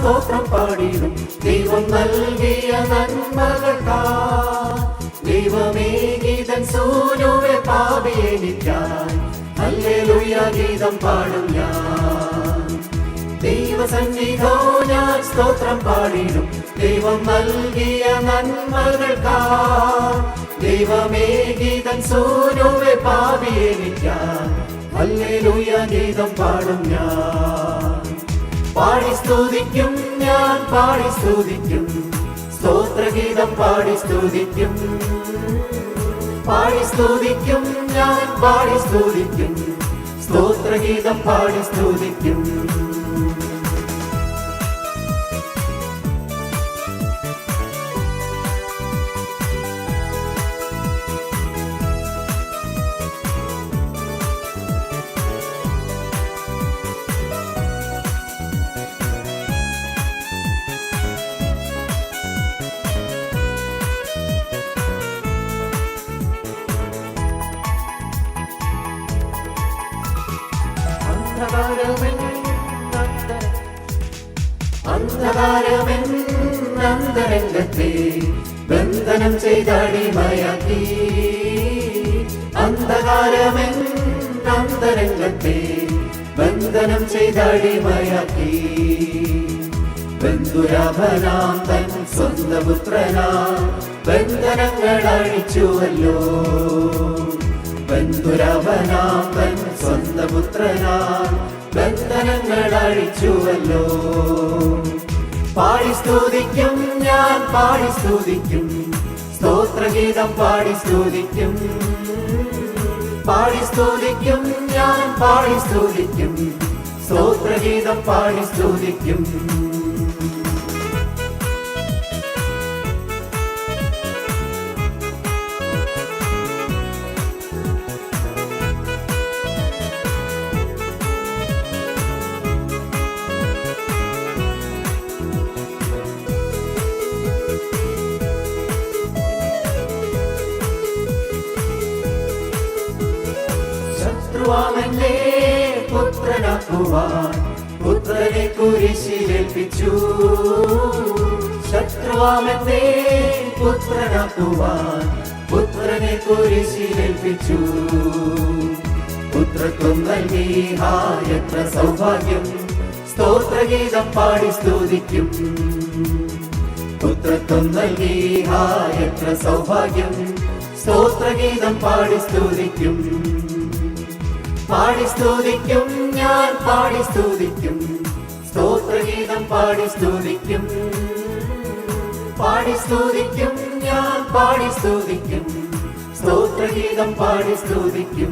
സ്തോത്രം പാടിയും ദൈവം നൽകിയ നന്മകൾക്കാ. ദൈവമേ ഗീതൻ സൂനുവെ പാപിയെനിക്കായി ഹല്ലേലൂയ ഗീതം പാടും ഞാൻ. ദൈവസന്നിധോ ഞാൻ സ്തോത്രം പാടിയും ദൈവം നൽകിയ നന്മകൾക്കാ. ദൈവമേ ഗീതൻ സൂനുവെ പാപിയെനിക്കായി ഹല്ലേലൂയ ഗീതം പാടും ഞാൻ. പാടി സ്തുതിക്കും ഞാൻ പാടി സ്തുതിക്കും. സ്തോത്രഗീതം പാടി സ്തുതിക്കും. പാടി സ്തുതിക്കും ഞാൻ പാടി സ്തുതിക്കും. സ്തോത്രഗീതം പാടി സ്തുതിക്കും. അന്ധകാരമെന്നന്തരംഗത്തെ ബന്ധനം ചെയ്തടിമയാക്കി അന്ധകാരമെന്നന്തരംഗത്തെ ബന്ധനം ചെയ്തടിമയാക്കി ബന്ധുരാഭനാം തൻ സ്വന്തം പുത്രനാ ബന്ധനങ്ങൾ അഴിച്ചുവല്ലോ ബന്ധുരാഭനാം തൻ സ്വന്തം പുത്രനാ ബന്ധനങ്ങൾ അഴിച്ചുവല്ലോ പാടി സ്തുതിക്കും ഞാൻ പാടി സ്തുതിക്കും. സ്തോത്രഗീതം പാടി സ്തുതിക്കും. പാടി സ്തുതിക്കും ഞാൻ പാടി സ്തുതിക്കും. സ്തോത്രഗീതം പാടി സ്തുതിക്കും. ശത്രുവാമന്റെ പുത്രനാക്കുവാൻ പുത്രനെ കുരിശിലേൽപ്പിച്ചു ശത്രുവാമന്റെ പുത്രനാക്കുവാൻ പുത്രനെ കുരിശിലേൽപ്പിച്ചു പുത്രത്വം നൽകി എത്ര സൗഭാഗ്യം. സ്തോത്രഗീതം പാടി സ്തുതിക്കും. പുത്രത്വം നൽകി എത്ര സൗഭാഗ്യം. സ്തോത്രഗീതം പാടി സ്തുതിക്കും. പാടി സ്തുതിക്കും ഞാൻ പാടി സ്തുതിക്കും. സ്തോത്രഗീതം പാടി സ്തുതിക്കും. പാടി സ്തുതിക്കും ഞാൻ പാടി സ്തുതിക്കും. സ്തോത്രഗീതം പാടി സ്തുതിക്കും.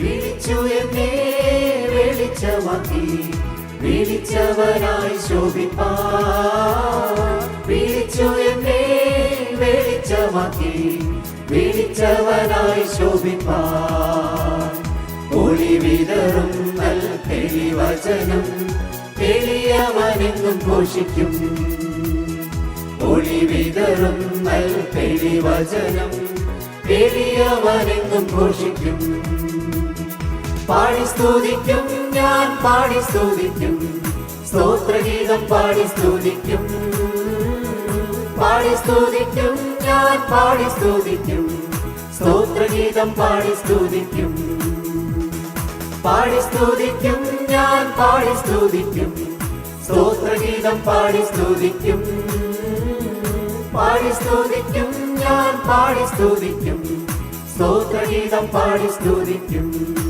വിളിച്ചു എന്നെ വെളിച്ചമാക്കി. വിളിച്ചവനായി ശോഭിപ്പാ. വിളിച്ചു എന്നെ വെളിച്ചമാക്കി. വിളിച്ചവനായി ശോഭിപ്പാ. ഒളി വിതറും നൽ തെളിവചനം എളിയവനെന്നും ഘോഷിക്കും. ഒളി വിതറും നൽ തെളിവചനം എളിയവനെന്നും ഘോഷിക്കും. പാടി സ്തുതിക്കും ഞാൻ പാടി സ്തുതിക്കും. സ്തോത്രഗീതം പാടി സ്തുതിക്കും. പാടി സ്തുതിക്കും ഞാൻ പാടി സ്തുതിക്കും. സ്തോത്രഗീതം പാടി സ്തുതിക്കും. പാടി സ്തുതിക്കും ഞാൻ പാടി സ്തുതിക്കും. സ്തോത്രഗീതം പാടി സ്തുതിക്കും. പാടി സ്തുതിക്കും ഞാൻ പാടി സ്തുതിക്കും. സ്തോത്രഗീതം പാടി സ്തുതിക്കും.